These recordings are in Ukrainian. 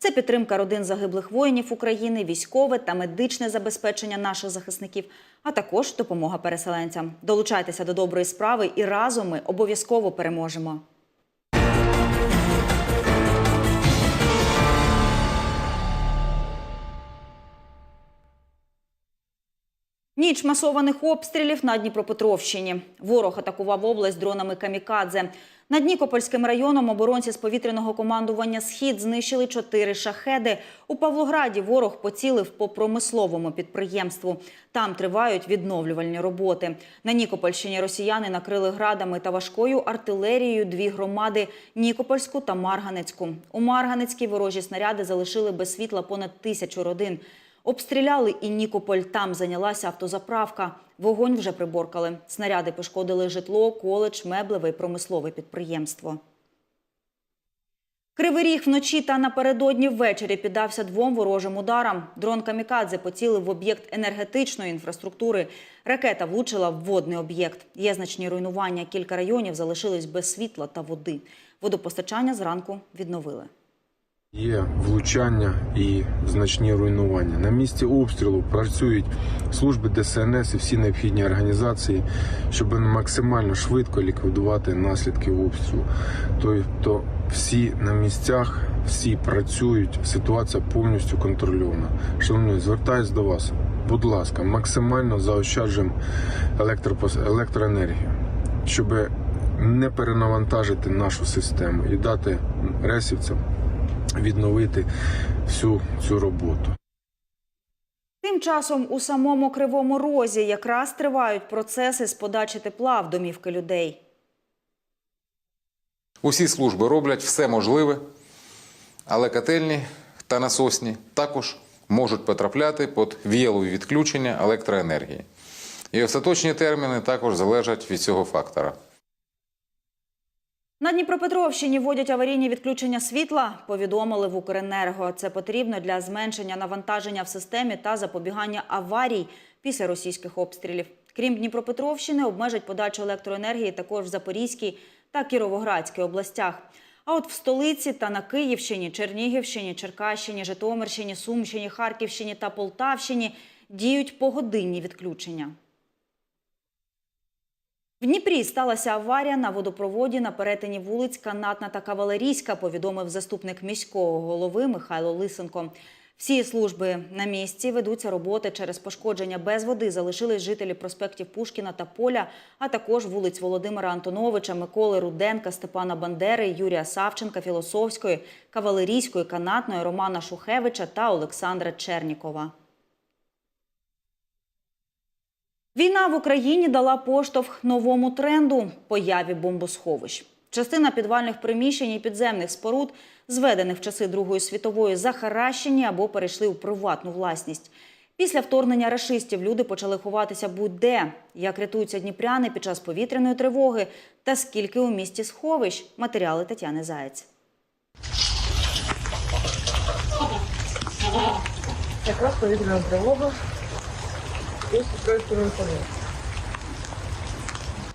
Це підтримка родин загиблих воїнів України, військове та медичне забезпечення наших захисників, а також допомога переселенцям. Долучайтеся до доброї справи і разом ми обов'язково переможемо. Ніч масованих обстрілів на Дніпропетровщині. Ворог атакував область дронами камікадзе. Над Нікопольським районом оборонці з повітряного командування Схід знищили чотири шахеди. У Павлограді ворог поцілив по промисловому підприємству. Там тривають відновлювальні роботи. На Нікопольщині росіяни накрили градами та важкою артилерією дві громади Нікопольську та Марганецьку. У Марганецькій ворожі снаряди залишили без світла понад тисячу родин. Обстріляли і Нікополь. Там зайнялася автозаправка. Вогонь вже приборкали. Снаряди пошкодили житло, коледж, меблеве і промислове підприємство. Кривий ріг вночі та напередодні ввечері піддався двом ворожим ударам. Дрон Камікадзе поцілив в об'єкт енергетичної інфраструктури. Ракета влучила в водний об'єкт. Є значні руйнування. Кілька районів залишились без світла та води. Водопостачання зранку відновили. Є влучання і значні руйнування. На місці обстрілу працюють служби ДСНС і всі необхідні організації, щоб максимально швидко ліквідувати наслідки обстрілу. Тобто всі на місцях, всі працюють, ситуація повністю контрольована. Шановні, звертаюсь до вас. Будь ласка, максимально заощаджуємо електропос- електроенергію, щоб не перенавантажити нашу систему і дати ресівцям відновити всю цю роботу. Тим часом у самому Кривому Розі якраз тривають процеси з подачі тепла в домівки людей. Усі служби роблять все можливе, але котельні та насосні також можуть потрапляти під віялові відключення електроенергії. І остаточні терміни також залежать від цього фактора. На Дніпропетровщині вводять аварійні відключення світла, повідомили в Укренерго. Це потрібно для зменшення навантаження в системі та запобігання аварій після російських обстрілів. Крім Дніпропетровщини, обмежать подачу електроенергії також в Запорізькій та Кіровоградській областях. А от в столиці та на Київщині, Чернігівщині, Черкащині, Житомирщині, Сумщині, Харківщині та Полтавщині діють погодинні відключення. В Дніпрі сталася аварія на водопроводі на перетині вулиць Канатна та Кавалерійська, повідомив заступник міського голови Михайло Лисенко. Всі служби на місці ведуться роботи через пошкодження без води. Залишились жителі проспектів Пушкіна та Поля, а також вулиць Володимира Антоновича, Миколи Руденка, Степана Бандери, Юрія Савченка, Філософської, Кавалерійської, Канатної, Романа Шухевича та Олександра Чернікова. Війна в Україні дала поштовх новому тренду появі бомбосховищ. Частина підвальних приміщень і підземних споруд, зведених в часи Другої світової, захаращені або перейшли у приватну власність. Після вторгнення рашистів люди почали ховатися будь-де. Як рятуються дніпряни під час повітряної тривоги та скільки у місті сховищ – матеріали Тетяни Заєць. Якраз повітряна тривога. Ось такий.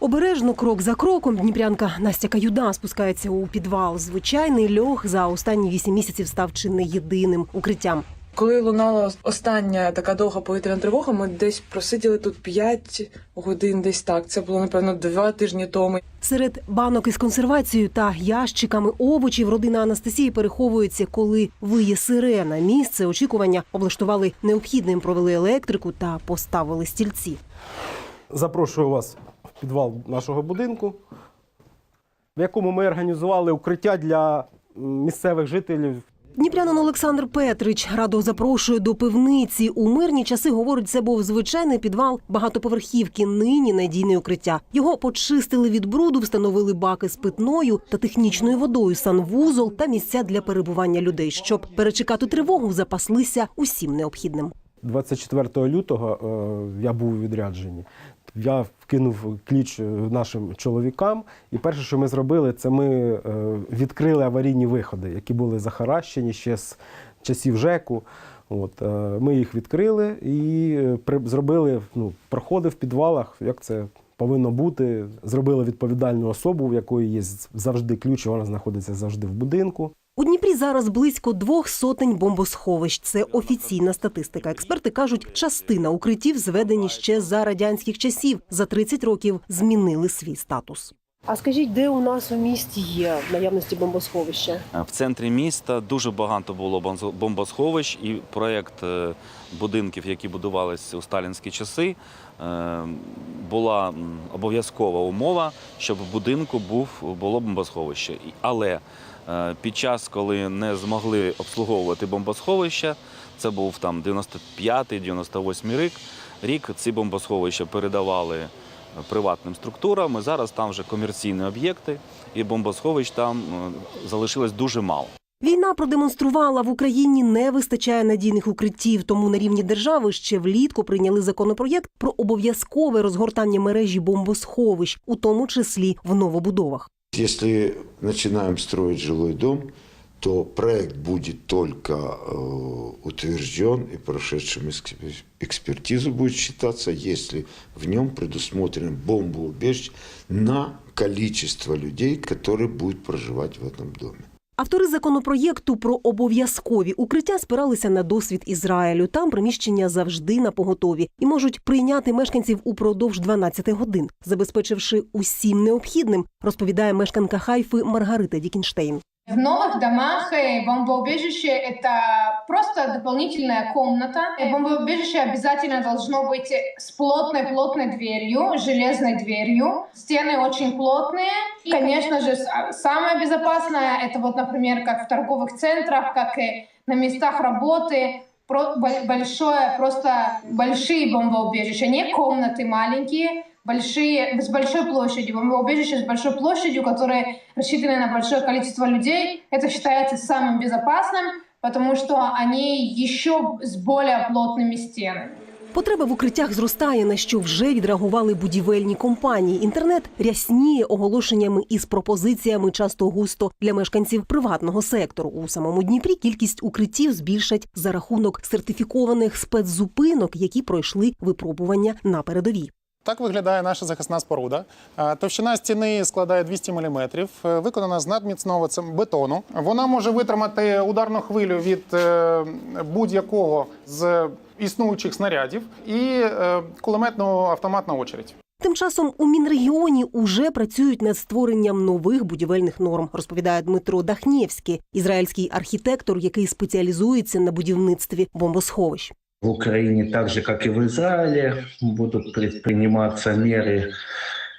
Обережно крок за кроком дніпрянка Настя Каюда спускається у підвал. Звичайний льох за останні вісім місяців став чи не єдиним укриттям. Коли лунала остання така довга повітряна тривога, ми десь просиділи тут 5 годин, десь так. Це було напевно два тижні тому. Серед банок із консервацією та ящиками овочів родина Анастасії переховується, коли виє сирена. Місце очікування облаштували необхідним, провели електрику та поставили стільці. Запрошую вас в підвал нашого будинку, в якому ми організували укриття для місцевих жителів. Дніпрянин Олександр Петрич радо запрошує до пивниці. У мирні часи говорить, це був звичайний підвал багатоповерхівки. Нині надійне укриття. Його почистили від бруду, встановили баки з питною та технічною водою, санвузол та місця для перебування людей. Щоб перечекати тривогу, запаслися усім необхідним. 24 лютого е, я був у відрядженні. Я вкинув ключ е, нашим чоловікам, і перше, що ми зробили, це ми е, відкрили аварійні виходи, які були захаращені ще з часів ЖЕКу. От, е, ми їх відкрили і зробили ну, проходи в підвалах, як це повинно бути. Зробили відповідальну особу, в якої є завжди ключ, вона знаходиться завжди в будинку. У Дніпрі зараз близько двох сотень бомбосховищ. Це офіційна статистика. Експерти кажуть, частина укриттів зведені ще за радянських часів. За 30 років змінили свій статус. А скажіть, де у нас у місті є в наявності бомбосховища? Е, В центрі міста дуже багато було бомбосховищ, і проєкт е, будинків, які будувалися у сталінські часи, е, була обов'язкова умова, щоб в будинку був було бомбосховище. Але під час, коли не змогли обслуговувати бомбосховища, це був там 95-98 рік. Рік ці бомбосховища передавали приватним структурам. І зараз там вже комерційні об'єкти, і бомбосховищ там е, залишилось дуже мало. Війна продемонструвала в Україні не вистачає надійних укриттів. Тому на рівні держави ще влітку прийняли законопроєкт про обов'язкове розгортання мережі бомбосховищ, у тому числі в новобудовах. Если начинаем строить жилой дом, то проект будет только э, утвержден и прошедшим экспер- экспертизу будет считаться, если в нем предусмотрено бомбоубежище на количество людей, которые будут проживать в этом доме. Автори законопроєкту про обов'язкові укриття спиралися на досвід Ізраїлю. Там приміщення завжди на поготові і можуть прийняти мешканців упродовж 12 годин, забезпечивши усім необхідним, розповідає мешканка Хайфи Маргарита Дікінштейн. В новых домах э, бомбоубежище – это просто дополнительная комната. Э, Бомбоубежище обязательно должно быть с плотной-плотной дверью, железной дверью. Стены очень плотные. И, конечно же, а, самое безопасное – это вот, например, как в торговых центрах, как и на местах работы. Большое, просто большие бомбоубежища, не комнаты маленькие, большие, с большой площадью, бомбоубежище с большой площадью, которые рассчитаны на большое количество людей. Это считается самым безопасным, потому что они еще с более плотными стенами. Потреба в укриттях зростає, на що вже відреагували будівельні компанії. Інтернет рясніє оголошеннями із пропозиціями часто густо для мешканців приватного сектору. У самому Дніпрі кількість укриттів збільшать за рахунок сертифікованих спецзупинок, які пройшли випробування на передовій. Так виглядає наша захисна споруда. Е, Товщина стіни складає 200 мм, виконана з надміцного бетону. Вона може витримати ударну хвилю від е, будь-якого з існуючих снарядів і е, кулеметну автоматну очередь. Тим часом у Мінрегіоні уже працюють над створенням нових будівельних норм, розповідає Дмитро Дахнєвський, ізраїльський архітектор, який спеціалізується на будівництві бомбосховищ. В Украине, так же как и в Израиле, будут предприниматься меры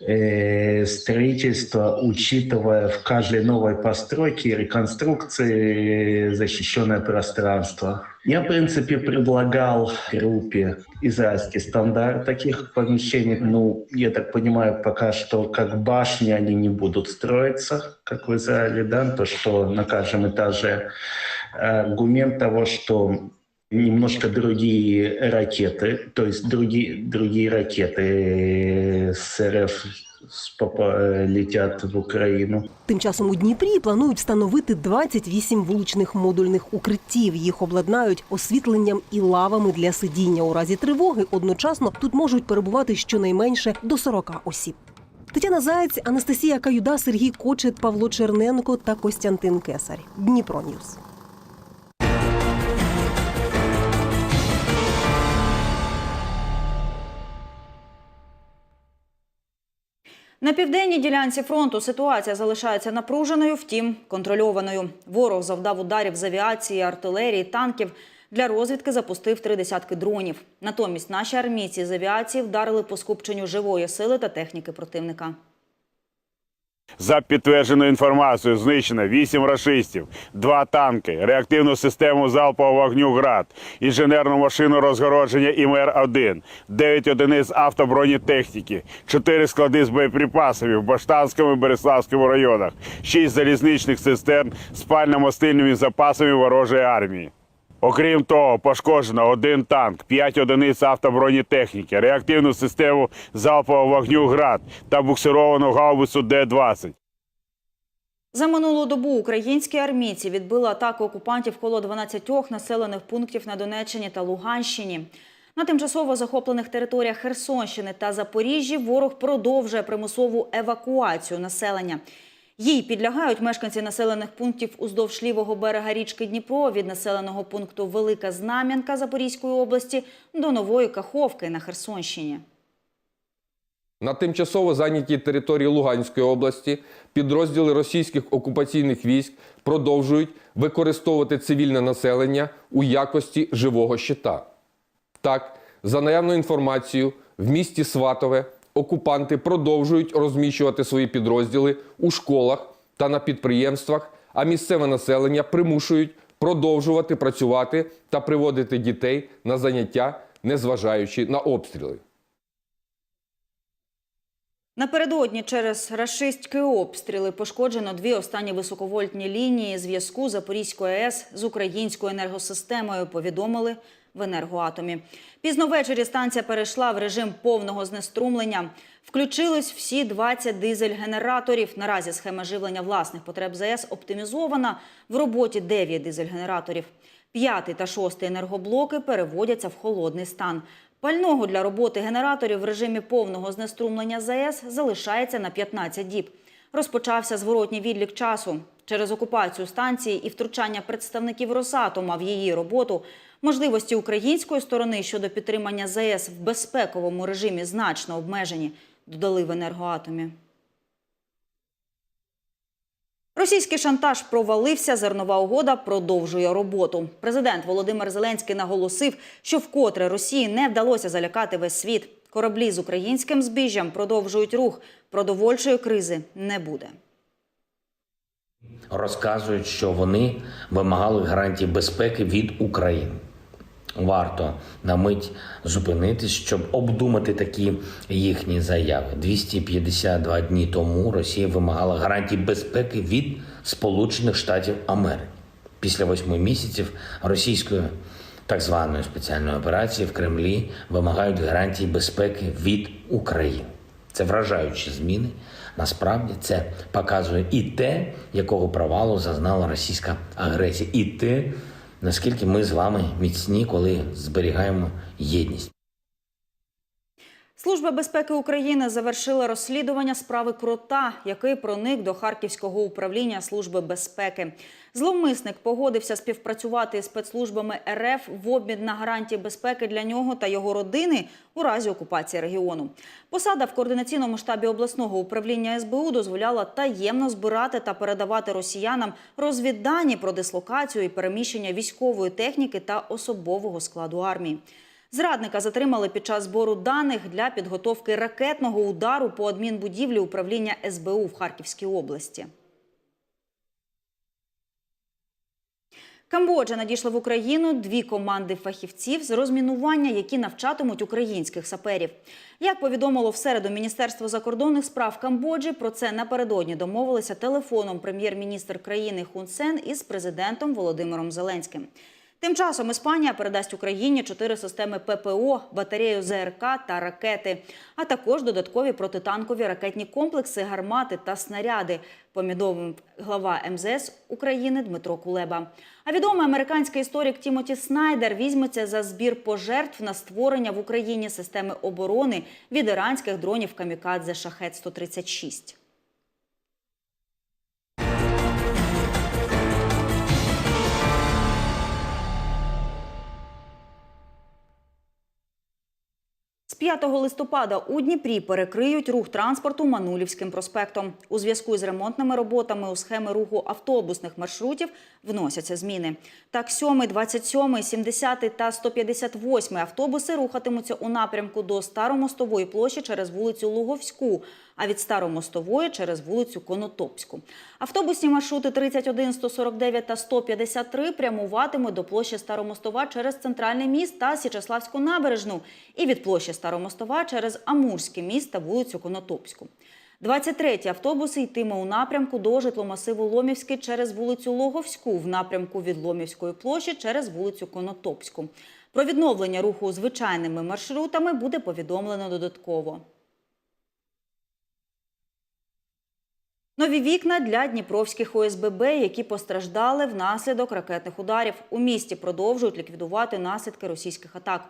э, строительства, учитывая в каждой новой постройке и реконструкции защищенное пространство. Я, в принципе, предлагал группе израильский стандарт таких помещений. Ну, я так понимаю, пока что как башни они не будут строиться, как в Израиле, да, то, что на каждом этаже аргумент того, что немножко другие ракеты, то есть другие, другие ракеты с РФ с летят в Украину. Тим часом у Дніпрі планують встановити 28 вуличних модульних укриттів. Їх обладнають освітленням і лавами для сидіння. У разі тривоги одночасно тут можуть перебувати щонайменше до 40 осіб. Тетяна Заєць, Анастасія Каюда, Сергій Кочет, Павло Черненко та Костянтин Кесар. Дніпро Ньюс. На південній ділянці фронту ситуація залишається напруженою, втім контрольованою. Ворог завдав ударів з авіації, артилерії, танків. Для розвідки запустив три десятки дронів. Натомість наші армійці з авіації вдарили по скупченню живої сили та техніки противника. За підтвердженою інформацією, знищено 8 рашистів, 2 танки, реактивну систему залпового вогню ГРАД, інженерну машину розгородження ІМР-1, 9 одиниць автобронетехніки, 4 склади з боєприпасами в Баштанському і Береславському районах, 6 залізничних цистерн з пально-мастильними запасами ворожої армії. Окрім того, пошкоджено один танк, 5 одиниць автобронетехніки, реактивну систему залпового вогню ГРАД та буксировану гаубицю Д-20. За минулу добу українські армійці відбили атаку окупантів коло 12 населених пунктів на Донеччині та Луганщині. На тимчасово захоплених територіях Херсонщини та Запоріжжі ворог продовжує примусову евакуацію населення. Їй підлягають мешканці населених пунктів уздовж лівого берега річки Дніпро від населеного пункту Велика Знам'янка Запорізької області до Нової Каховки на Херсонщині. На тимчасово зайнятій території Луганської області підрозділи російських окупаційних військ продовжують використовувати цивільне населення у якості живого щита. Так, за наявною інформацією, в місті Сватове окупанти продовжують розміщувати свої підрозділи у школах та на підприємствах, а місцеве населення примушують продовжувати працювати та приводити дітей на заняття, незважаючи на обстріли. Напередодні через рашистські обстріли пошкоджено дві останні високовольтні лінії зв'язку Запорізької АЕС з українською енергосистемою, повідомили в енергоатомі. Пізно ввечері станція перейшла в режим повного знеструмлення. Включились всі 20 дизель-генераторів. Наразі схема живлення власних потреб ЗАЕС оптимізована. В роботі 9 дизель-генераторів. П'ятий та шостий енергоблоки переводяться в холодний стан. Пального для роботи генераторів в режимі повного знеструмлення ЗАЕС залишається на 15 діб. Розпочався зворотній відлік часу. Через окупацію станції і втручання представників Росатома в її роботу можливості української сторони щодо підтримання ЗАЕС в безпековому режимі значно обмежені, додали в енергоатомі. Російський шантаж провалився. Зернова угода продовжує роботу. Президент Володимир Зеленський наголосив, що вкотре Росії не вдалося залякати весь світ. Кораблі з українським збіжжям продовжують рух. Продовольчої кризи не буде. Розказують, що вони вимагали гарантій безпеки від України. Варто на мить зупинитись, щоб обдумати такі їхні заяви. 252 дні тому Росія вимагала гарантій безпеки від Сполучених Штатів Америки. Після восьми місяців російської так званої спеціальної операції в Кремлі вимагають гарантій безпеки від України. Це вражаючі зміни. Насправді це показує і те, якого провалу зазнала російська агресія, і те, наскільки ми з вами міцні, коли зберігаємо єдність. Служба безпеки України завершила розслідування справи крота, який проник до Харківського управління Служби безпеки. Зловмисник погодився співпрацювати з спецслужбами РФ в обмін на гарантії безпеки для нього та його родини у разі окупації регіону. Посада в координаційному штабі обласного управління СБУ дозволяла таємно збирати та передавати росіянам розвіддані про дислокацію і переміщення військової техніки та особового складу армії. Зрадника затримали під час збору даних для підготовки ракетного удару по адмінбудівлі управління СБУ в Харківській області. Камбоджа надійшла в Україну дві команди фахівців з розмінування, які навчатимуть українських саперів. Як повідомило в середу Міністерство закордонних справ Камбоджі, про це напередодні домовилися телефоном прем'єр-міністр країни Хун Сен із президентом Володимиром Зеленським. Тим часом Іспанія передасть Україні чотири системи ППО, батарею ЗРК та ракети, а також додаткові протитанкові ракетні комплекси, гармати та снаряди. Повідомив глава МЗС України Дмитро Кулеба. А відомий американський історик Тімоті Снайдер візьметься за збір пожертв на створення в Україні системи оборони від іранських дронів Камікадзе Шахет 136 5 листопада у Дніпрі перекриють рух транспорту Манулівським проспектом. У зв'язку з ремонтними роботами у схеми руху автобусних маршрутів вносяться зміни. Так, 7, 27, 70 та 158 автобуси рухатимуться у напрямку до Старомостової площі через вулицю Луговську, а від Старомостової через вулицю Конотопську. Автобусні маршрути 31, 149 та 153 прямуватимуть до площі Старомостова через центральний міст та Січеславську набережну і від площі Старомостова через Амурське міст та вулицю Конотопську. 23 автобуси йтиме у напрямку до житломасиву Ломівський через вулицю Логовську, в напрямку від Ломівської площі через вулицю Конотопську. Про відновлення руху звичайними маршрутами буде повідомлено додатково. Нові вікна для дніпровських ОСББ, які постраждали внаслідок ракетних ударів. У місті продовжують ліквідувати наслідки російських атак.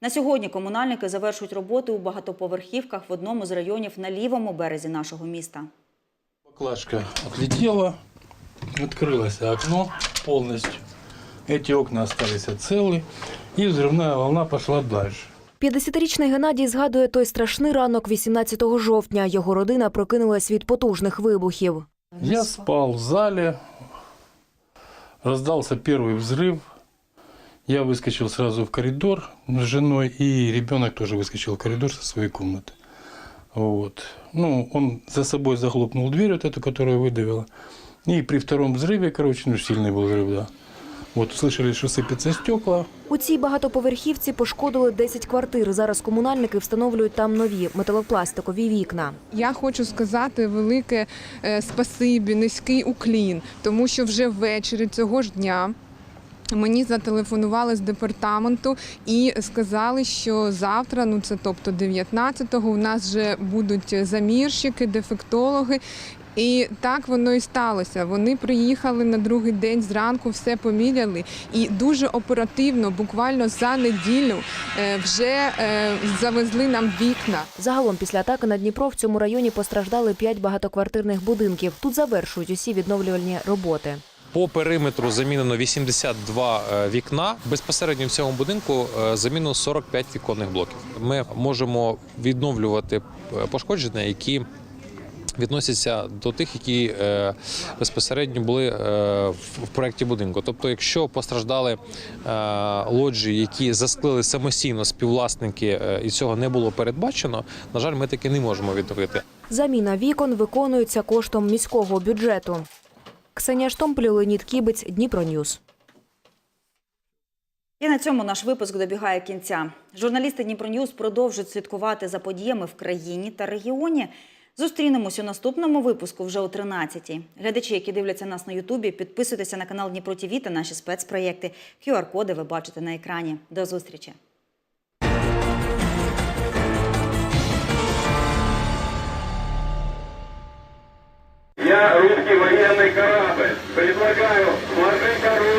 На сьогодні комунальники завершують роботи у багатоповерхівках в одному з районів на лівому березі нашого міста. Баклажка отлетела, открылось окно полностью. Эти окна остались целы, и взрывная волна пошла дальше. 50-річний Геннадій згадує той страшний ранок 18 жовтня. Його родина прокинулась від потужних вибухів. Я спал в зале, раздался первый взрыв. Я выскочил сразу в коридор с женой, и ребенок тоже выскочил в коридор со своей комнаты. Вот. Ну, он за собой захлопнул дверь, вот эту, которая выдавила. И при втором взрыве, короче, ну, сильный был взрыв, да. Вот, услышали, что сыпятся стекла. У цій багатоповерхівці пошкодили 10 квартир. Зараз комунальники встановлюють там нові металопластикові вікна. Я хочу сказати велике е, спасибі, низький уклін, тому що вже ввечері цього ж дня. Мені зателефонували з департаменту і сказали, що завтра, ну це тобто 19-го, у нас вже будуть замірщики, дефектологи. І так воно і сталося. Вони приїхали на другий день зранку, все поміряли, і дуже оперативно, буквально за неділю, е, вже е, завезли нам вікна. Загалом після атаки на Дніпро в цьому районі постраждали 5 багатоквартирних будинків. Тут завершують усі відновлювальні роботи. По периметру замінено 82 е, вікна. Безпосередньо в цьому будинку замінено 45 віконних блоків. Ми можемо відновлювати пошкодження, які відносяться до тих, які е, безпосередньо були е, в проєкті будинку. Тобто, якщо постраждали е, лоджії, які засклили самостійно співвласники, е, і цього не було передбачено, на жаль, ми таки не можемо відновити. Заміна вікон виконується коштом міського бюджету. Ксенія Штомпль, Леонід Кібець, Дніпроньюз. І на цьому наш випуск добігає кінця. Журналісти Дніпроньюз продовжують слідкувати за подіями в країні та регіоні. Зустрінемось у наступному випуску вже о 13-й. Глядачі, які дивляться нас на Ютубі, підписуйтеся на канал Дніпро ТВ та наші спецпроєкти. QR-коди ви бачите на екрані. До зустрічі! Я русский военный корабль. Предлагаю сложить оружие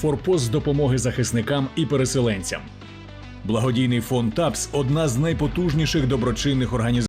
форпост з допомоги захисникам і переселенцям. Благодійний фонд ТАПС одна з найпотужніших доброчинних організацій.